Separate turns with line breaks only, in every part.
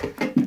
Thank you.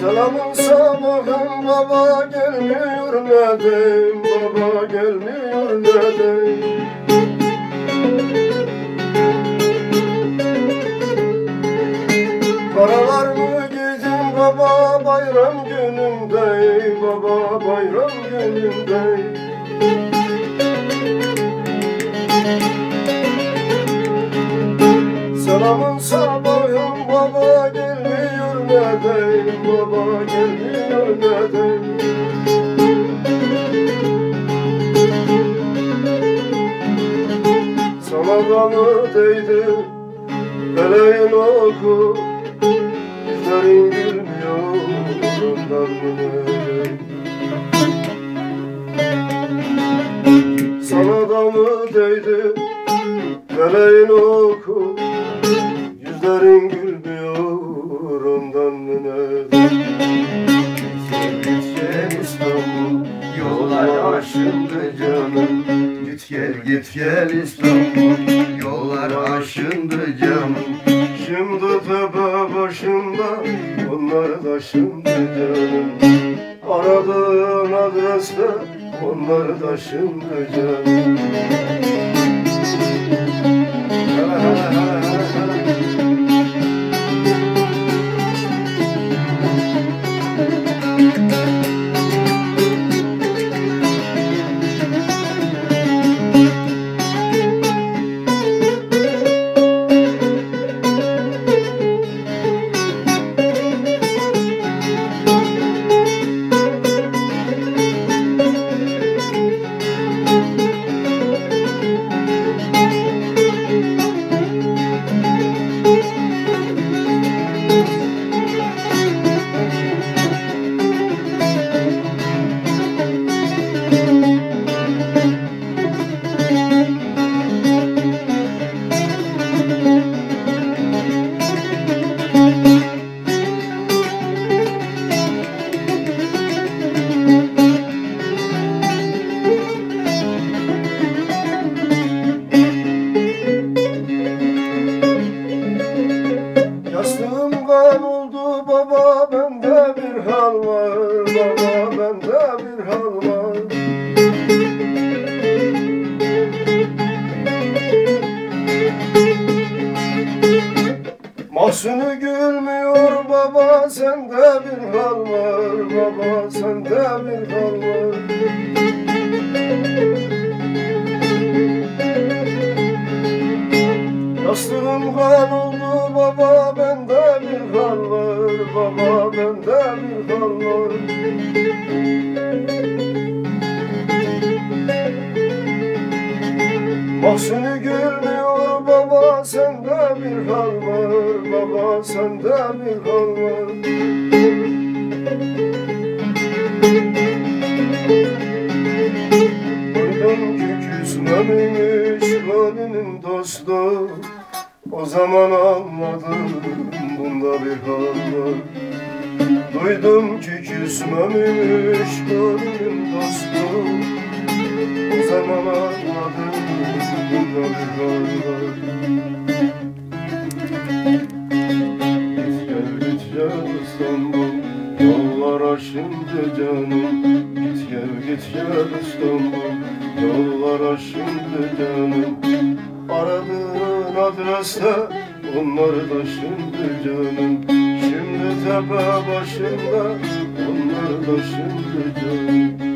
Selamın sabahın baba gelmiyor nedim Baba gelmiyor nedim Paralar mı gidin baba bayram gününde? Baba bayram gününde Selamın sabahın baba gelmiyor nedim Baba gelmiyor nedim Sana da mı değdi Feleğin oku. Yüzlerin gülmüyor Ondan mı Sana da mı değdi Feleğin oku Yüzlerin gülmüyor Ondan
Git gel İstanbul Yollar aşındı canım. Git gel git gel İstanbul Yollar aşındı canım.
Şimdi tepe başında onlar şimdi canım. Aradığın adreste onlar şimdi canım Kan oldu baba bende bir hal var. Baba bende bir hal var. Mahsunu gülmüyor baba sende bir hal var. Baba sende bir hal var. Yastığım kan oldu baba bende var Baba bende bir hal var Mahsunu gülmüyor baba sende bir hal var Baba sende bir hal var Duydum ki küsmemiş kalbinin dostu O zaman anladım bunda bir hal var Duydum ki küsmemiş kalbinin dostu O zaman anladım bunda bir hal var Git gel git gel İstanbul. Yollar aşındı canım. Git gel git gel İstanbul. Yollar aşındı canım. Aradığın adreste onlar da şimdi canım. Şimdi tepe başında onlar da şimdi canım